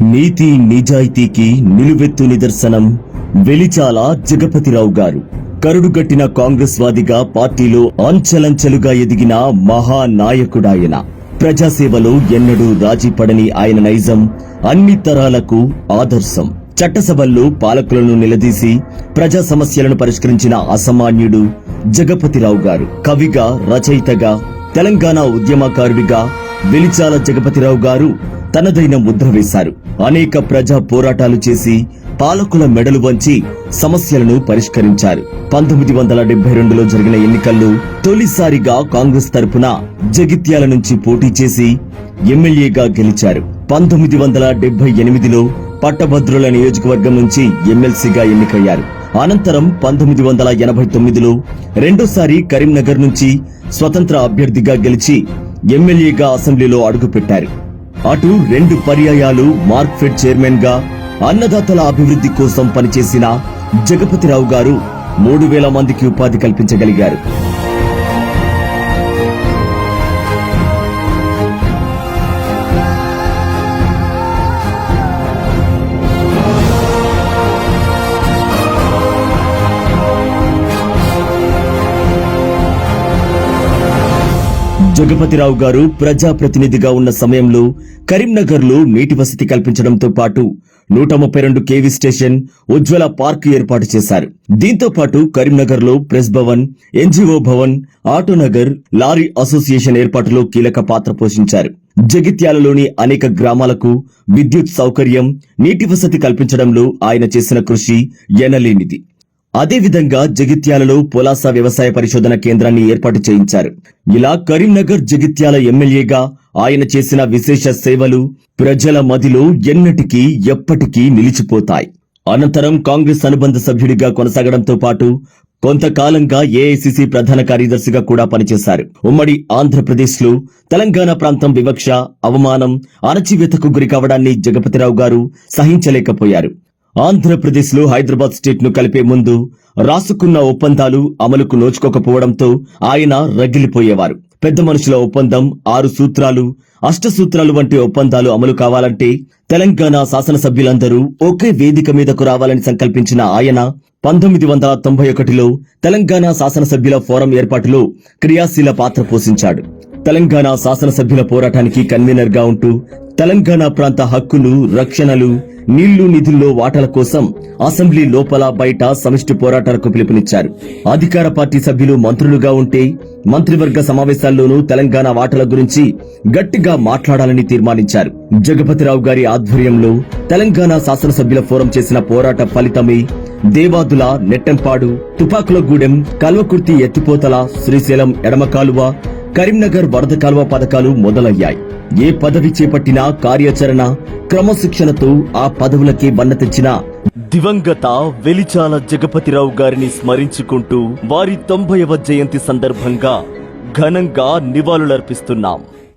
నీతి నిజాయితీకి నిలువెత్తు నిదర్శనం వెలిచాల జగపతిరావు గారు. కరుడుగట్టిన కాంగ్రెస్ వాదిగా పార్టీలో అంచెలంచెలుగా ఎదిగిన మహానాయకుడాయన. ప్రజాసేవలో ఎన్నడూ రాజీపడని ఆయన నైజం అన్ని తరాలకు ఆదర్శం. చట్టసభల్లో పాలకులను నిలదీసి ప్రజా సమస్యలను పరిష్కరించిన అసామాన్యుడు జగపతిరావు గారు. కవిగా రచయితగా తెలంగాణ ఉద్యమకారుడిగా వెలిచాల జగపతిరావు గారు తనదైన ముద్ర వేశారు. అనేక ప్రజా పోరాటాలు చేసి పాలకుల మెడలు వంచి సమస్యలను పరిష్కరించారు. పంతొమ్మిది వందల డెబ్బై రెండులో జరిగిన ఎన్నికల్లో తొలిసారిగా కాంగ్రెస్ తరపున జగిత్యాల నుంచి పోటీ చేసి ఎమ్మెల్యేగా గెలిచారు. పంతొమ్మిది వందల డెబ్బై ఎనిమిదిలో పట్టభద్రుల నియోజకవర్గం నుంచి ఎమ్మెల్సీగా ఎన్నికయ్యారు. అనంతరం పంతొమ్మిది వందల ఎనభై తొమ్మిదిలో రెండోసారి కరీంనగర్ నుంచి స్వతంత్ర అభ్యర్థిగా గెలిచి ఎమ్మెల్యేగా అసెంబ్లీలో అడుగుపెట్టారు. అటు రెండు పర్యాయాలు మార్క్ఫెడ్ చైర్మన్గా అన్నదాతల అభివృద్ధి కోసం పనిచేసిన జగపతిరావు గారు మూడు వేల మందికి ఉపాధి కల్పించగలిగారు. జగపతిరావు గారు ప్రజాప్రతినిధిగా ఉన్న సమయంలో కరీంనగర్లో నీటి వసతి కల్పించడంతో పాటు నూట ముప్పై రెండు కేవీ స్టేషన్ ఉజ్వల పార్క్ ఏర్పాటు చేశారు. దీంతో పాటు కరీంనగర్లో press Bhavan NGO Bhavan Autonagar lorry association ఏర్పాటులో కీలక పాత్ర పోషించారు. జగిత్యాలలోని అనేక గ్రామాలకు విద్యుత్ సౌకర్యం నీటి వసతి కల్పించడంలో ఆయన చేసిన కృషి ఎనలేనిది. అదేవిధంగా జగిత్యాలలో పొలాస వ్యవసాయ పరిశోధన కేంద్రాన్ని ఏర్పాటు చేయించారు. ఇలా కరీంనగర్ జగిత్యాల ఎమ్మెల్యేగా ఆయన చేసిన విశేష సేవలు ప్రజల మదిలో ఎన్నటికీ ఎప్పటికీ నిలిచిపోతాయి. అనంతరం కాంగ్రెస్ అనుబంధ సభ్యుడిగా కొనసాగడంతో పాటు కొంతకాలంగా ఏఐసిసి ప్రధాన కార్యదర్శిగా కూడా పనిచేశారు. ఉమ్మడి ఆంధ్రప్రదేశ్లో తెలంగాణ ప్రాంతం వివక్ష అవమానం అణచివేతకు గురికావడాన్ని జగపతిరావు గారు సహించలేకపోయారు. ఆంధ్రప్రదేశ్లో హైదరాబాద్ స్టేట్ను కలిపే ముందు రాసుకున్న ఒప్పందాలు అమలుకు నోచుకోకపోవడంతో ఆయన రగిలిపోయేవారు. పెద్ద మనుషుల ఒప్పందం ఆరు సూత్రాలు అష్ట సూత్రాలు వంటి ఒప్పందాలు అమలు కావాలంటే తెలంగాణ శాసనసభ్యులందరూ ఒకే వేదిక మీదకు రావాలని సంకల్పించిన ఆయన పంతొమ్మిది వందల తొంభై ఒకటిలో తెలంగాణ శాసనసభ్యుల ఫోరం ఏర్పాటులో క్రియాశీల పాత్ర పోషించాడు. తెలంగాణ శాసనసభ్యుల పోరాటానికి కన్వీనర్గా ఉంటూ తెలంగాణ ప్రాంత హక్కులు రక్షణలు నీళ్ళు నిధుల్లో వాటాల కోసం అసెంబ్లీ లోపల బయట సమిష్టి పోరాటాలకు పిలుపునిచ్చారు. అధికార పార్టీ సభ్యులు మంత్రులుగా ఉంటే మంత్రివర్గ సమావేశాల్లోనూ తెలంగాణ వాటాల గురించి గట్టిగా మాట్లాడాలని తీర్మానించారు. జగపతిరావు గారి ఆధ్వర్యంలో తెలంగాణ శాసనసభ్యుల ఫోరం చేసిన పోరాట ఫలితమే దేవాదుల నెట్టంపాడు తుపాకులగూడెం కల్వకుర్తి ఎత్తిపోతల శ్రీశైలం ఎడమకాలువ కరీంనగర్ వరద కాలువ పథకాలు మొదలయ్యాయి. ఏ పదవి చేపట్టినా కార్యాచరణ క్రమశిక్షణతో ఆ పదవులకే వన్న తెచ్చిన దివంగత వెలిచాల జగపతిరావు గారిని స్మరించుకుంటూ వారి తొంభైవ జయంతి సందర్భంగా ఘనంగా నివాళులర్పిస్తున్నాం.